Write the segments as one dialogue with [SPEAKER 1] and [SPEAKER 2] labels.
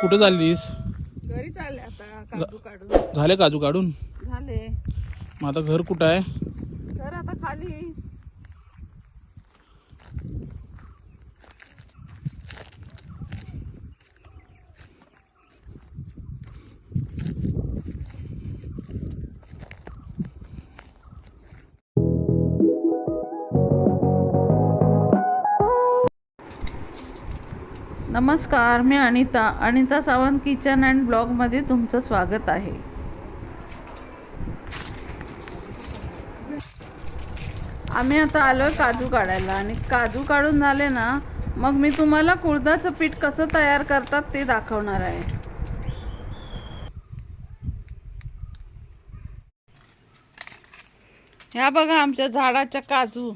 [SPEAKER 1] कुठे चाललीस?
[SPEAKER 2] घरी चालले आता काजू काढून.
[SPEAKER 1] झाले काजू काढून?
[SPEAKER 2] झाले.
[SPEAKER 1] मग आता घर कुठं आहे?
[SPEAKER 2] तर आता खाली. नमस्कार मी अनिता अनिता सावंत किचन अँड ब्लॉगमध्ये तुमचं स्वागत आहे. आम्ही आता आलोय काजू काढायला आणि काजू काढून झाले ना मग मी तुम्हाला कुळदाचं पीठ कसं तयार करतात ते दाखवणार आहे. ह्या बघा आमच्या झाडाच्या काजू.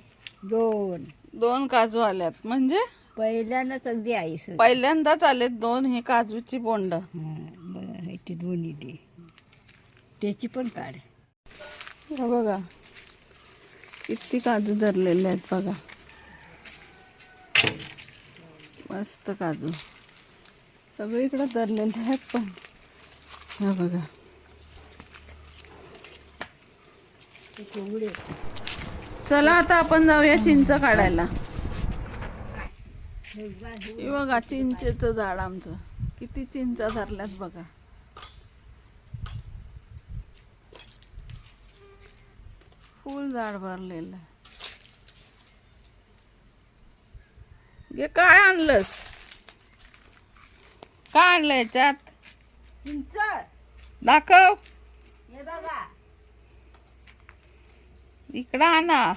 [SPEAKER 3] दोन.
[SPEAKER 2] दोन काजू आल्यात. म्हणजे?
[SPEAKER 3] पहिल्यांदाच अगदी आई
[SPEAKER 2] पहिल्यांदाच आलेत दोन हे काजूची बोंड.
[SPEAKER 3] ते दोन्ही दे. त्याची पण काढ.
[SPEAKER 2] हे बघा किती काजू धरलेले आहेत बघा. मस्त काजू. सगळीकडे धरलेले आहेत पण. हे बघा. चला आता आपण जाऊया चिंच काढायला. हे बघा चिंचेचं झाड आमचं. किती चिंचा धरल्यात बघा. फुल झाड भरलेलं. हे काय आणलंस? काय आणलं याच्यात? दाखव.
[SPEAKER 3] हे बघा.
[SPEAKER 2] इकडं आणा.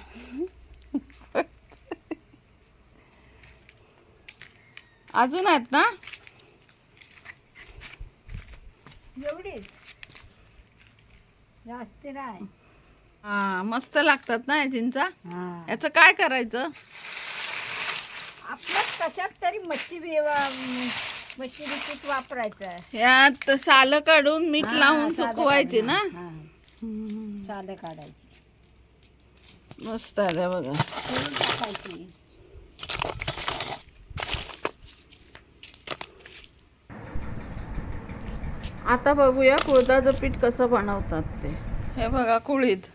[SPEAKER 2] अजून आहेत ना?
[SPEAKER 3] एवढीच जास्त नाही.
[SPEAKER 2] हा मस्त लागतात ना या चिंचा?
[SPEAKER 3] हा.
[SPEAKER 2] याचं काय करायचं?
[SPEAKER 3] आपलं कशात तरी मच्छी बी- मच्छी वापरायचं
[SPEAKER 2] यात सालं काढून मीठ
[SPEAKER 3] हा,
[SPEAKER 2] लावून
[SPEAKER 3] सालं
[SPEAKER 2] सुकवायची ना?
[SPEAKER 3] हा. सालं काढायची.
[SPEAKER 2] मस्त आहे बघा.
[SPEAKER 3] टाकायची?
[SPEAKER 2] आता बघूया कुळदाचं पीठ कसं बनवतात ते. हे बघा कुळीद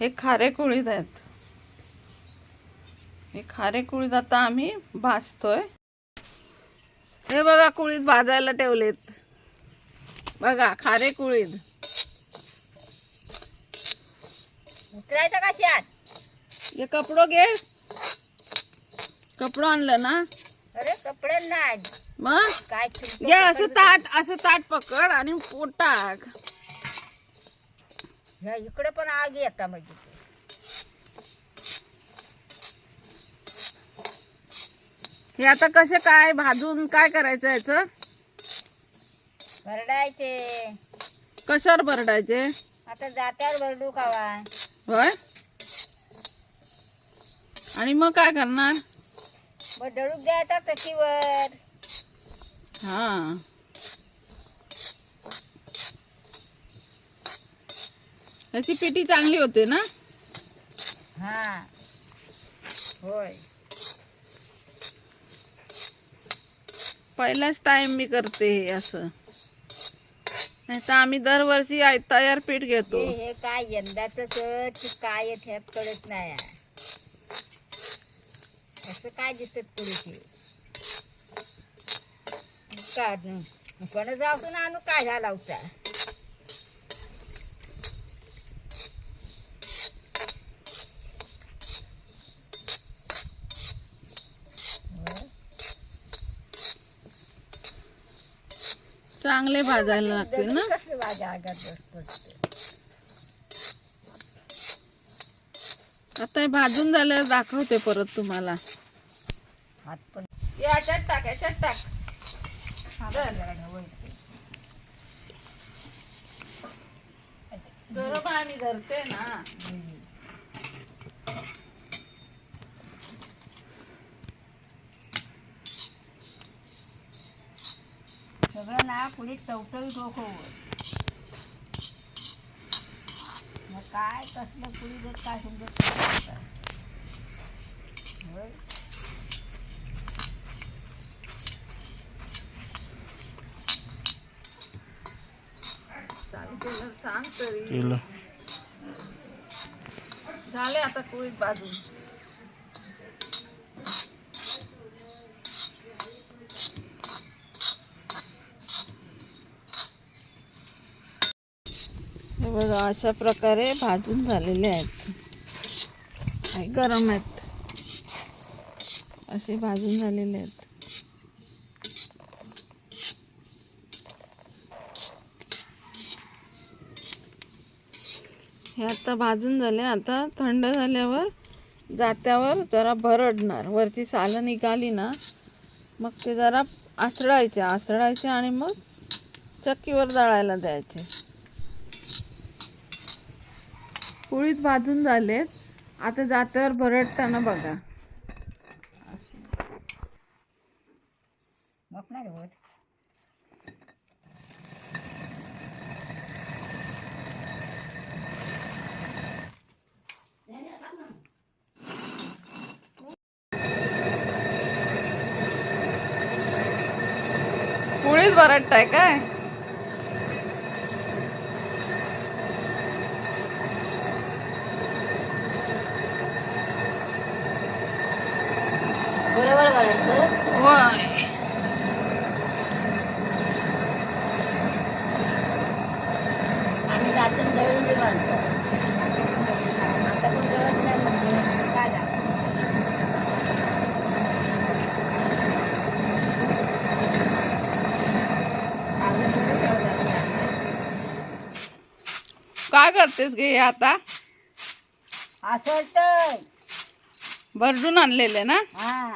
[SPEAKER 2] हे खारे कुळीद आहेत. हे खारे कुळीद आता आम्ही भाजतोय. हे बघा कुळीद भाजायला ठेवलेत. बघा खारे कुळीद हे कपडो घे. कपडो आणलं ना?
[SPEAKER 3] अरे कपडे नाही.
[SPEAKER 2] मग?
[SPEAKER 3] काय
[SPEAKER 2] घे असं ताट असं ताट पकड आणि पोट टाक
[SPEAKER 3] ह्या इकडे पण आग येता म्हणजे
[SPEAKER 2] हे आता कसे काय भाजून काय करायचं याचं?
[SPEAKER 3] भरडायचे.
[SPEAKER 2] कशावर भरडायचे?
[SPEAKER 3] आता जात्यावर भरडू खावा
[SPEAKER 2] होय? आणि मग काय करणार?
[SPEAKER 3] मग दळूक द्यायचा तशीवर
[SPEAKER 2] हा. त्याची पिठी चांगली होते ना?
[SPEAKER 3] हा. होय.
[SPEAKER 2] पहिलाच टाइम मी करते हे असं. नाही तर आम्ही दरवर्षी आय- तयार पीठ घेतो.
[SPEAKER 3] हे हे काय यंदाच काय ठेप कळत नाही आहे. असं काय दिसत पुढे पण जाऊन आणू काय झाला होता
[SPEAKER 2] चांगले भाजायला लागतील ना?
[SPEAKER 3] कसं माझ्या आगात बसतो?
[SPEAKER 2] आता हे भाजून झाल्यावर दाखवते परत तुम्हाला.
[SPEAKER 3] हात पण
[SPEAKER 2] याच्यात टाक याच्यात टाक. गरम बरोबर आम्ही धरते ना.
[SPEAKER 3] सगळं ना कुणी टवटवी डोकं मग काय कसलं कुणी देत काय समजत
[SPEAKER 2] तरी
[SPEAKER 1] केलं.
[SPEAKER 2] झाले आता कुळीत बाजून. हे बघा अशा प्रकारे भाजून झालेले आहेत. गरम आहेत. असे भाजून झालेले आहेत. हे आता भाजून झाले. आता थंड झाल्यावर जात्यावर जरा भरडणार. वरची सालं निघाली ना मग ते जरा आसळायचे आसळायचे आणि मग चक्कीवर दळायला द्यायचे. पोळीत भाजून झालेत आता जात्यावर भरडताना बघा. भरडताय काय?
[SPEAKER 3] बरोबर करायचं
[SPEAKER 2] होय
[SPEAKER 3] आम्ही जातून दळून बी बांधतो आता कोण दळत नाही म्हणजे काय झालं? आम्ही कुठे दळत नाही.
[SPEAKER 2] काय करतेस हे आता?
[SPEAKER 3] असं वाटतंय
[SPEAKER 2] भरडून आणलेले ना?
[SPEAKER 3] हा.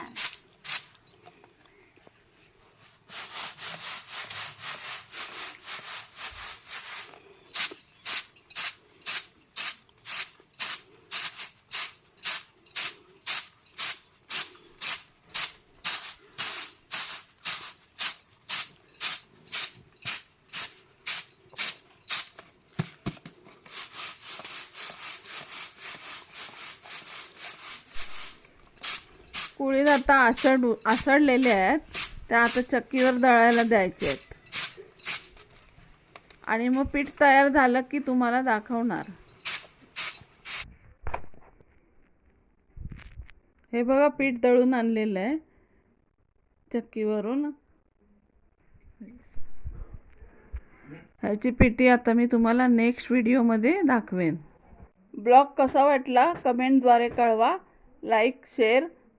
[SPEAKER 2] पोळीत आता आसड आसडलेले आहेत. त्या आता चक्कीवर दळायला द्यायचे आहेत. आणि मग पीठ तयार झालं की तुम्हाला दाखवणार. हे बघा पीठ दळून आणलेलं आहे. चक्कीवरून. ह्याची पिठी आता मी तुम्हाला नेक्स्ट व्हिडिओमध्ये दाखवेन. ब्लॉग कसा वाटला कमेंटद्वारे कळवा. Like share